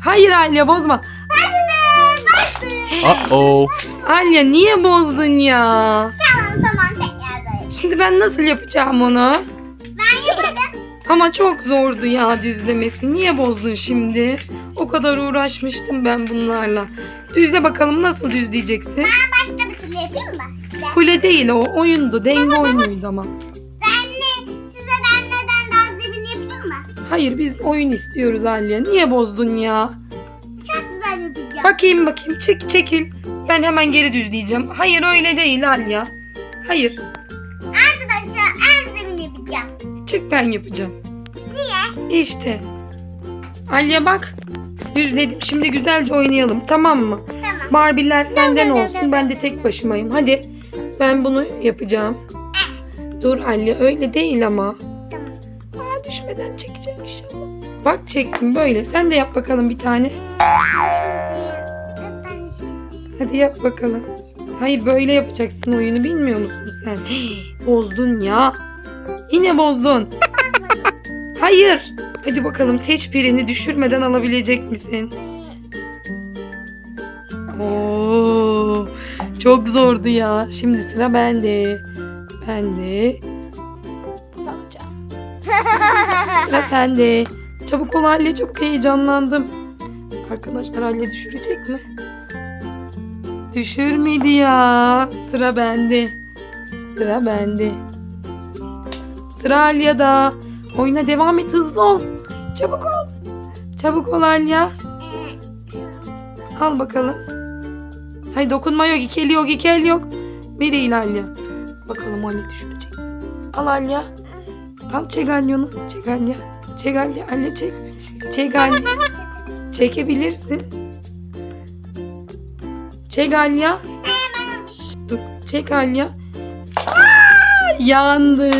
Hayır Alya bozma. Uh-oh. Alya niye bozdun ya? Tamam tamam tekrar böyle. Şimdi ben nasıl yapacağım onu? Ben yaparım. Ama çok zordu ya düzlemesi. Niye bozdun şimdi? O kadar uğraşmıştım ben bunlarla. Düzle bakalım nasıl düzleyeceksin? Ben başka bir türlü yapayım mı? Size. Kule değil o oyundu. Denge oyunuydu ama. Hayır biz oyun istiyoruz Alya. Niye bozdun ya? Çok güzel yapacağım. Bakayım bakayım. Çek çekil. Ben hemen geri düzleyeceğim. Hayır öyle değil Alya. Hayır. Arkadaşlar en zemin yapacağım. Çık ben yapacağım. Niye? İşte. Alya bak. Düzledim. Şimdi güzelce oynayalım. Tamam mı? Tamam. Barbie'ler senden olsun. Ben de tek başımayım. Hadi. Ben bunu yapacağım. Dur Alya öyle değil ama. Düşmeden çekeceğim inşallah. Bak çektim böyle. Sen de yap bakalım bir tane. Hadi yap bakalım. Hayır böyle yapacaksın oyunu bilmiyor musun sen? Bozdun ya. Yine bozdun. Hayır. Hadi bakalım seç birini düşürmeden alabilecek misin? Oo, çok zordu ya. Şimdi sıra bende. Ben Sıra sende. Çabuk ol Halil çok heyecanlandım. Arkadaşlar Halil düşürecek mi? Düşürmedi ya. Sıra bende. Sıra bende. Sıra Alya'da. Oyuna devam et hızlı ol. Çabuk ol. Çabuk ol Alya. Al bakalım. Hay dokunma yok. iki eli yok. iki el yok. Bir değil Alya. Bakalım Alya düşürecek. Al Alya. Al çek Alya'nı. Çek Alya. Çek Alya. Çekebilirsin. Çek Alya. Dur. Aa, yandı.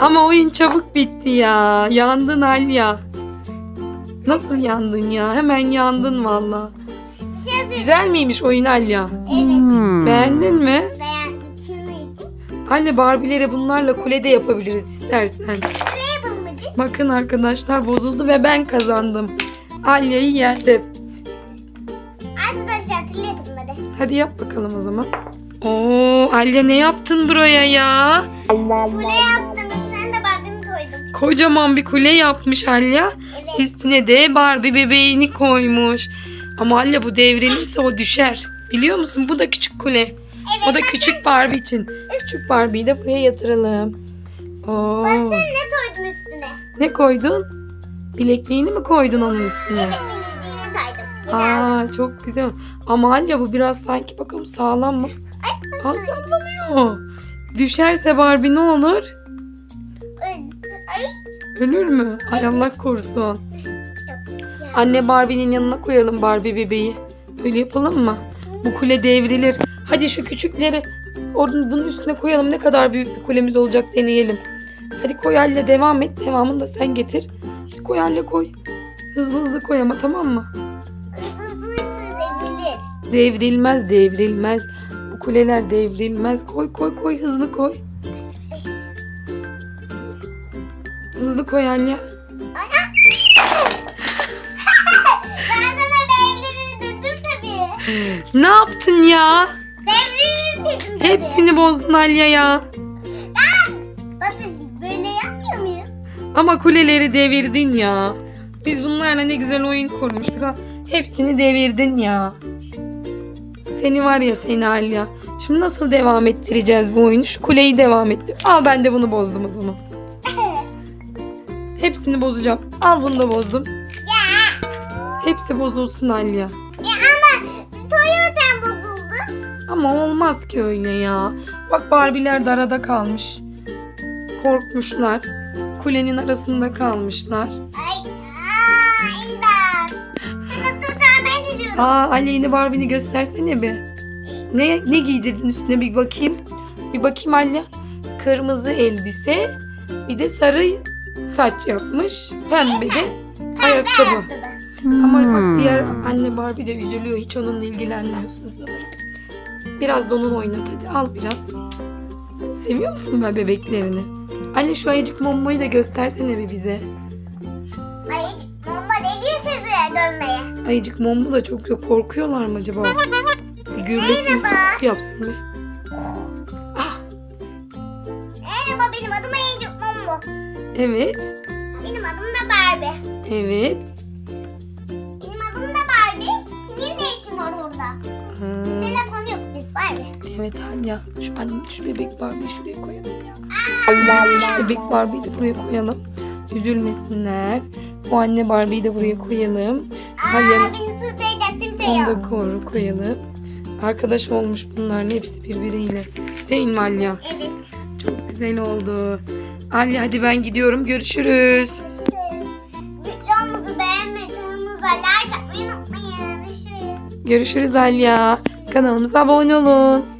Ama oyun çabuk bitti ya. Yandın Alya. Nasıl yandın ya? Hemen yandın valla. Şey. Güzel miymiş oyun Alya? Evet. Beğendin mi? Anne Barbie'lere bunlarla kulede yapabiliriz istersen. ne yapalım hadi? Bakın arkadaşlar bozuldu ve ben kazandım. Alya'yı yendim. Arkadaşlar tırlı yapalım hadi. Hadi yap bakalım o zaman. Oo Alya ne yaptın buraya ya? Kule yaptım. Üstüne de Barbie'mi koydum. Kocaman bir kule yapmış Alya. Evet. Üstüne de Barbie bebeğini koymuş. Ama Alya bu devrilirse o düşer. Biliyor musun? Bu da küçük kule. Evet. O da küçük Barbie için. Küçük Barbie'yi de buraya yatıralım. Oo. Baksana ne koydum üstüne. Ne koydun? Bilekliğini mi koydun onun üstüne? Evet bilezliğimi koydum. Aa çok güzel. Ama Alya bu biraz sanki bakalım sağlam mı? Aa sallanıyor. Düşerse Barbie ne olur? Öl. Ay. Ölür mü? Ay Allah korusun. Anne Barbie'nin yanına koyalım Barbie bebeği. Öyle yapalım mı? Bu kule devrilir. Hadi şu küçükleri onun bunun üstüne koyalım. Ne kadar büyük bir kulemiz olacak deneyelim. Hadi koy Alya devam et. Devamını da sen getir. Koy Alya koy. Hızlı hızlı koy ama tamam mı? Hızlı. Devrilmez devrilmez. Bu kuleler devrilmez. Koy koy koy hızlı koy. Hızlı koy Alya. Ben sana devrilir dedim tabii. Ne yaptın ya? Dedim tabii. Hepsini bozdun Alya ya. Batış böyle yapmıyor muyuz? Ama kuleleri devirdin ya. Biz bunlarla ne güzel oyun kurmuştuk ha. Hepsini devirdin ya. Seni var ya seni Alya. Şimdi nasıl devam ettireceğiz bu oyunu? Şu kuleyi devam ettir. Al ben de bunu bozdum o zaman. Hepsini bozacağım. Al bunu da bozdum. ya. Hepsi bozulsun Alya. Ama olmaz ki öyle ya. Bak Barbie'ler de arada kalmış. Korkmuşlar. Kulenin arasında kalmışlar. Ay. Aa, imdat. Sana tutar ediyorum. Aa Aleyhine Barbie'ni göstersene bir. Ne, ne giydirdin üstüne bir bakayım. Bir bakayım Alya. Kırmızı elbise. Bir de sarı saç yapmış. Pembe de ayakkabı. Ama bak diğer anne Barbie de üzülüyor. Hiç onunla ilgilenmiyorsun sanırım. Biraz da onun oynat hadi. Al biraz. Seviyor musun ben bebeklerini? Anne şu ayıcık Mommo'yu da göstersene bir bize. Ay, bomba ne diyor sizi? Ayıcık Mombo da çok yok. Korkuyorlar mı acaba? Bir gürlesin Merhaba. yapsın bir. Ah, Merhaba benim adım Ayıcık Mumbo. evet. Benim adım da Barbie. Evet. Evet Alya. Şu anne şu bebek Barbie'yi şuraya koyalım ya. Şu bebek Barbie'yi de buraya koyalım. Üzülmesinler. Bu anne Barbie'yi de buraya koyalım. Tutacaktım onu da koru koyalım. Arkadaş olmuş bunların hepsi birbiriyle. Değil mi Alya? Evet. Çok güzel oldu. Alya hadi ben gidiyorum. Görüşürüz. Videomuzu beğenmeyi, kanalımıza like atmayı unutmayın. Görüşürüz. Görüşürüz Alya. Kanalımıza abone olun.